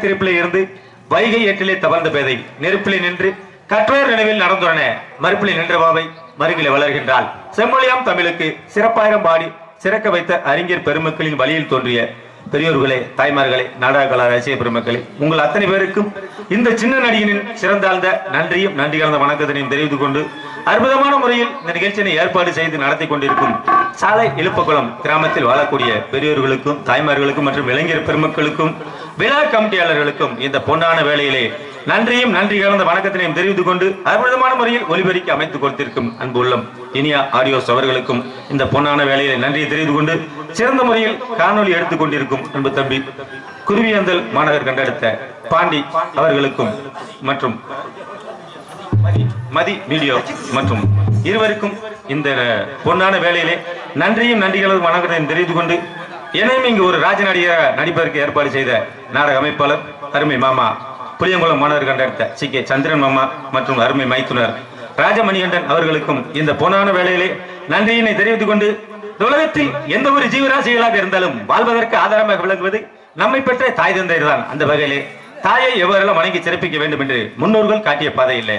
திருப்பிலே இருந்து வைகை எட்டிலே தவழ்ந்த பேதை நெருப்பிலே நின்று கற்றோர் நினைவில் நடந்துடன மறுப்பிலே நின்ற பாவை மருகிலே வளர்கின்றாள். செம்மொழியாம் தமிழுக்கு சிறப்பாயிரம் பாடி சிறக்க வைத்த அறிஞர் பெருமக்களின் வழியில் தோன்றிய பெரியோர்களே தாய்மார்களே நாடக கலா ரசிக பெருமக்களே உங்கள் அத்தனை பேருக்கும் இந்த சின்ன நடிகனின் சிறந்தாழ்ந்த நன்றியும் நன்றி கலந்த வணக்கத்தினையும் தெரிவித்துக் கொண்டு அற்புதமான முறையில் இந்த நிகழ்ச்சியினை ஏற்பாடு செய்து நடத்தி கொண்டிருக்கும் சாலை இழுப்பக்குளம் கிராமத்தில் வாழக்கூடிய பெரியோர்களுக்கும் தாய்மார்களுக்கும் மற்றும் இளைஞர் பெருமக்களுக்கும் விழா கமிட்டியாளர்களுக்கும் இந்த பொன்னான வேளையிலே நன்றியும் நன்றி கலந்த வணக்கத்தினையும் தெரிவித்துக் கொண்டு அற்புதமான முறையில் ஒலிபெருக்கி அமைத்துக் கொடுத்திருக்கும் அன்பு உள்ளம் இனியா ஆடியோஸ் அவர்களுக்கும் இந்த பொன்னான வேலையை நன்றியை தெரிவித்துக் கொண்டு சிறந்த முறையில் காணொளி எடுத்துக் கொண்டிருக்கும் அன்பு தம்பி குருவியந்தல் மாநகர் கண்டெடுத்த பாண்டி அவர்களுக்கும் மற்றும் மதி வீடியோ மற்றும் இருவருக்கும் இந்த பொன்னான வேலையிலே நன்றியும் நன்றிகளும் வணக்கத்தையும் தெரிவித்து கொண்டு என்னையும் இங்கு ஒரு ராஜ நடிகராக நடிப்பதற்கு ஏற்பாடு செய்த நாடக அமைப்பாளர் அருமை மாமா புளியங்குளம் மாணவர் கண்டெடுத்த சி. கே. சந்திரன் மாமா மற்றும் அருமை மைத்துனர் ராஜமணிகண்டன் அவர்களுக்கும் இந்த பொன்னான வேலையிலே நன்றியினை தெரிவித்துக் கொண்டு உலகத்தில் எந்த ஒரு ஜீவராசிகளாக இருந்தாலும் வாழ்வதற்கு ஆதாரமாக விளங்குவது நம்மை பெற்ற தாய் தந்தையர் தான் அந்த வகையிலே தாயை எவ்வாறெல்லாம் வணங்கி சிறப்பிக்க வேண்டும் என்று முன்னோர்கள் காட்டிய பாதை இல்லை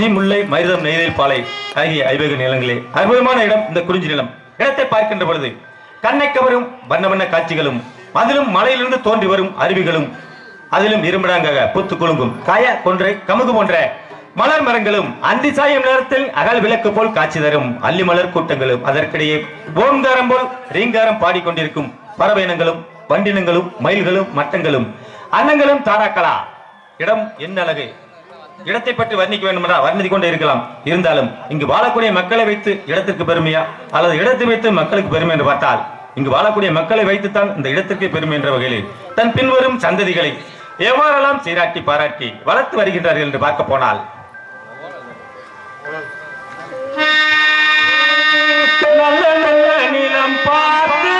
குறிஞ்சி முல்லை மருதம் நெய்தல் பாலை ஆகிய ஐவக நிலங்களே. அற்புதமான இடம் இந்த குறிஞ்சி நிலம். இடத்தை பார்க்கின்ற பொழுது கண்ணை கவரும் வண்ண வண்ண காட்சிகளும் அதிலும் மலையிலிருந்து தோன்றி வரும் அருவிகளும் அதிலும் இருமடாங்க புத்து குலுங்கும் காய கொன்றை கமுகு போன்ற மலர் மரங்களும் அந்தி சாயம் நேரத்தில் அகல் விளக்கு போல் காட்சி தரும் அள்ளி மலர் கூட்டங்களும். அதற்கிடையே ஓங்காரம் போல் ரீங்காரம் பாடிக்கொண்டிருக்கும் பறவைனங்களும் வண்டினங்களும் மயில்களும் மட்டங்களும் அன்னங்களும் தாராக்களா. இடம் என்ன அழகு? இடத்தை பற்றி வர்ணிக்க வேண்டும் வர்ணித்து கொண்டே இருக்கலாம். இருந்தாலும் இங்கு வாழக்கூடிய மக்களை வைத்து இடத்திற்கு பெருமையா? அல்லது இடத்தை வைத்து மக்களுக்கு பெருமை என்று பார்த்தால் இங்கு வாழக்கூடிய மக்களை வைத்துத்தான் இந்த இடத்திற்கு பெருமை என்ற வகையில். தன் பின்வரும் சந்ததிகளை எவ்வாறெல்லாம் சீராட்டி பாராட்டி வளர்த்து வருகின்றார்கள் என்று பார்க்க போனால். நல்ல நல்ல நிலம் பார்த்து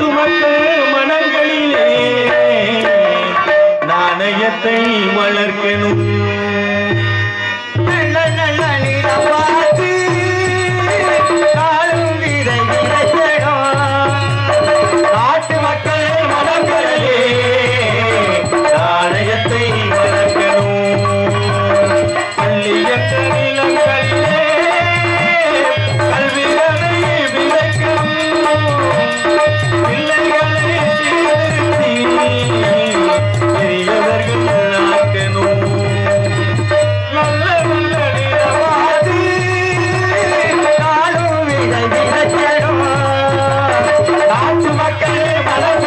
நாட்டு மனங்களிலே நாணயத்தை வளர்க்கணும் करे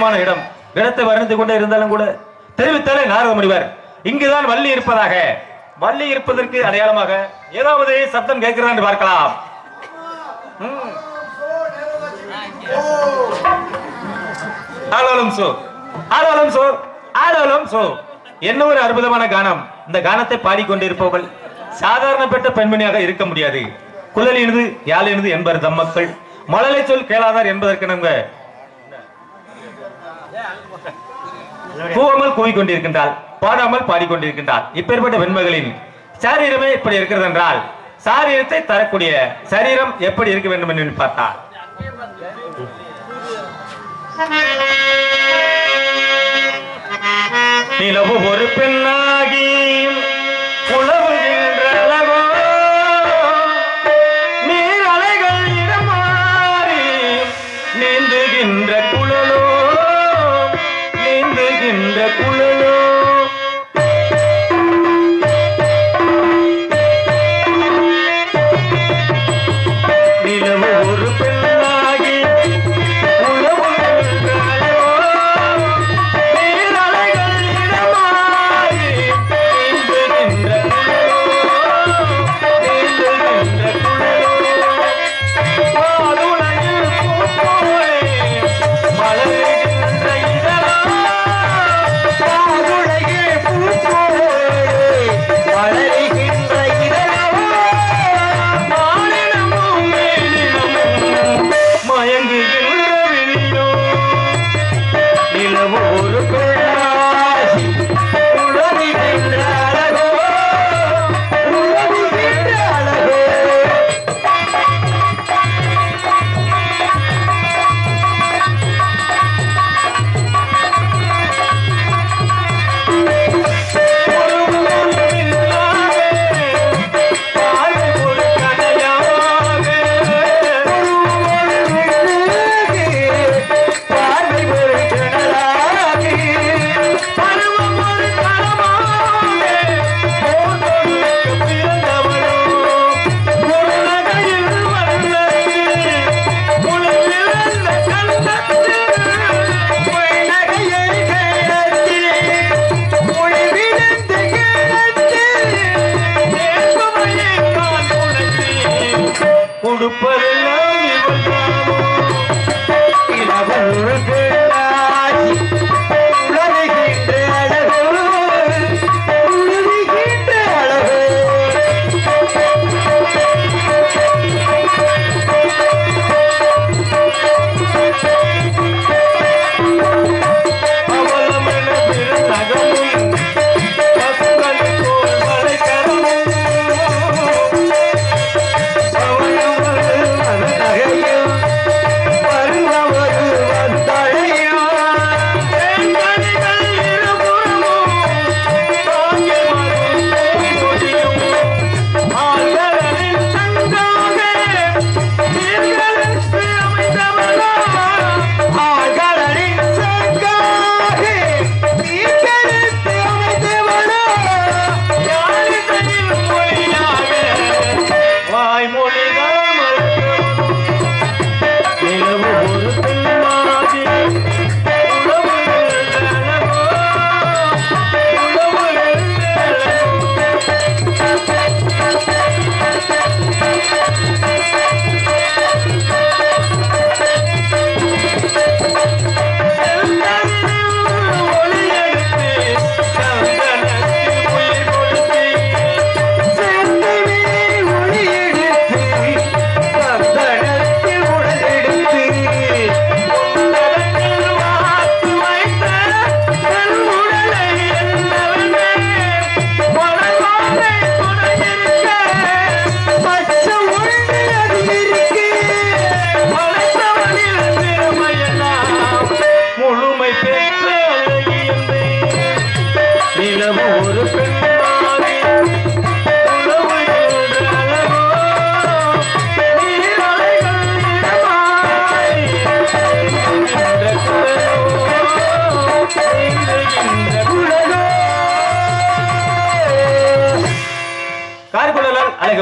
அற்புதமான இடம். இடத்தை வர்ணித்துக் கொண்டே இருந்தாலும் கூட தெரிவித்தாலே நாரத முனிவர் இங்குதான் வள்ளி இருப்பதாக. வள்ளி இருப்பதற்கு அடையாளமாக ஏதாவது சப்தம் கேட்கிறதா என்று பார்க்கலாம். ஆலோலம் சோ. ஆலோலம் சோ. ஆலோலம் சோ. என்ன ஒரு அற்புதமான கானம். இந்த கானத்தை பாடிக்கொண்டிருப்பவர்கள் சாதாரணப்பட்ட பெண்மணியாக இருக்க முடியாது. குழலினது யாழினது என்பர் தம்மக்கள். மழலை சொல் கேளாதார் என்பதற்கு நம்ம கூவாமல் கூவிக்கொண்டிருக்கின்றாள் பாடாமல் பாடிக்கொண்டிருக்கின்றாள் இப்பேற்பட்ட பெண்மகளின் சரீரமே இப்படி இருக்கிறது என்றால் சாரீரத்தை தரக்கூடிய சரீரம் எப்படி இருக்க வேண்டும் என்று பார்த்தால். நிலவு ஒரு பெண்ணாகியும்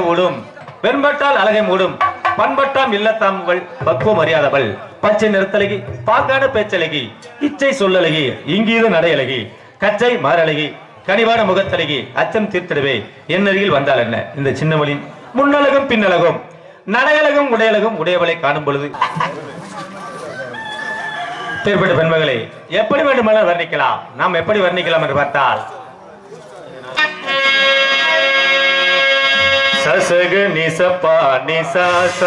மூடும். வெண்பட்டால் அழகை மூடும். பண்பட்டாம் இல்லத்தாம்பல் பக்குவம் அறியாதவள். பச்சை நிறத்தழகி பாக்காட பேச்சழகி. இச்சை சொல்லழகி இங்கீது நடையழகி. கச்சை மாறழகி கனிவான முகத்தலகி அச்சம் தீர்த்திடவே. என்னருகில் வந்தால் என்ன? இந்த சின்னவளின் முன்னழகும் பின்னழகும். நடையழகும் உடையலகும் உடையவளை காணும் பொழுது. பெருப்பட்ட பெண்மகளை எப்படி வேண்டுமானால் வர்ணிக்கலாம். நாம் எப்படி வர்ணிக்கலாம் என்று பார்த்தால் ససగ నిసప నిసాస.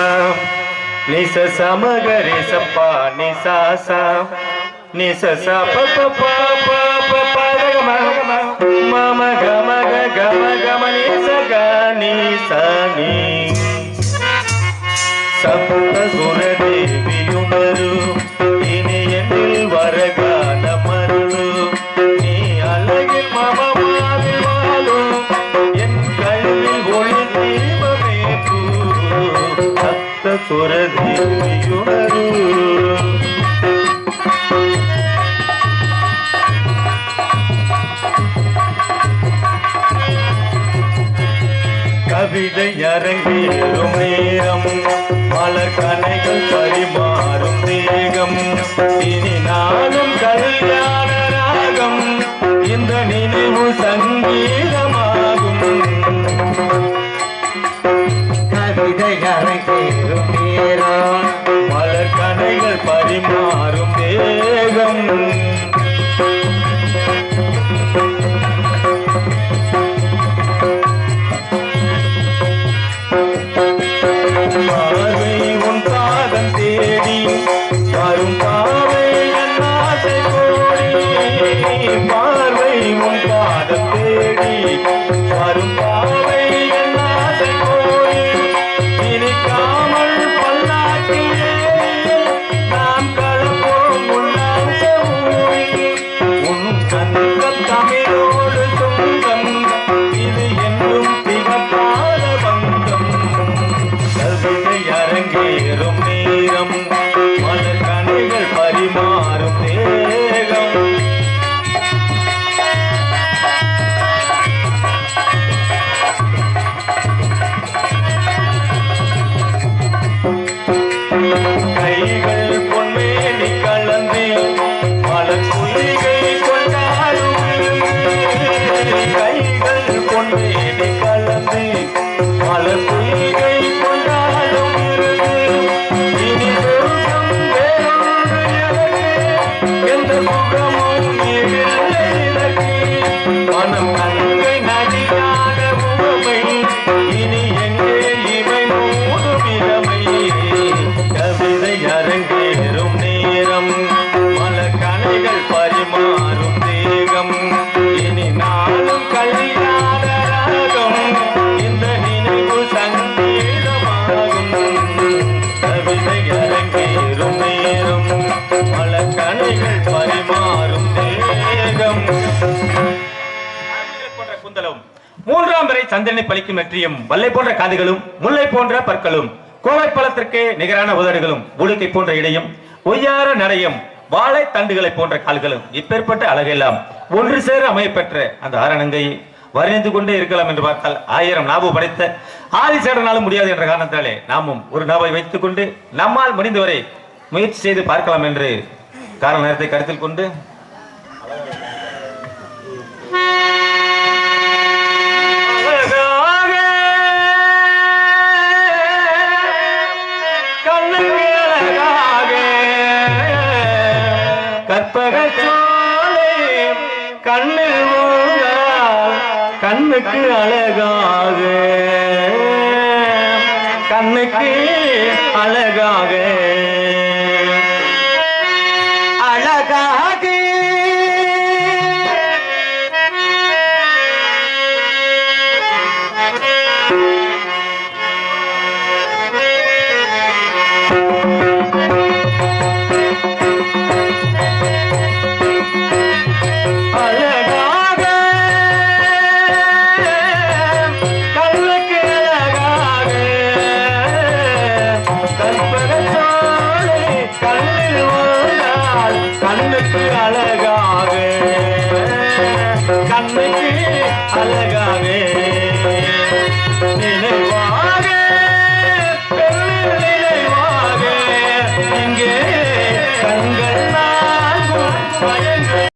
నిస సమగ రిసప నిసాస నిస సప పప పప పదగమ మమ గమ గమ గమ నిసగ నిస ని సప్త గుణ దేవియుమరు ಸುರದೇವಿಯೊರು கவிதை அரங்கேறும் நேரம் பல கனைகள் பரிமாறும். சந்திரனை பழிக்கும் நெற்றியும் வல்லை போன்ற காதுகளும் முல்லை போன்ற பற்களும் கோவை பழத்திற்கு நிகரான உதடுகளும் உடுக்கை போன்ற இடையும் ஒய்யார நடையும் வாழை தண்டுகளை போன்ற கால்களும் இப்பேற்பட்ட அழகெல்லாம் ஒன்று சேர அமையப்பெற்ற அந்த ஆரணங்கை வர்ணித்து கொண்டே இருக்கலாம் என்று பார்த்தால் ஆயிரம் நாபு படைத்த ஆதிசேடனாலும் முடியாது என்ற காரணத்தாலே நாமும் ஒரு நாவை வைத்துக் கொண்டு நம்மால் முடிந்தவரை முயற்சி செய்து பார்க்கலாம் என்று காரண நேரத்தை கருத்தில் கொண்டு கண்ணுக்கு அழகாக. கண்ணுக்கு அழகாக. அழகாக.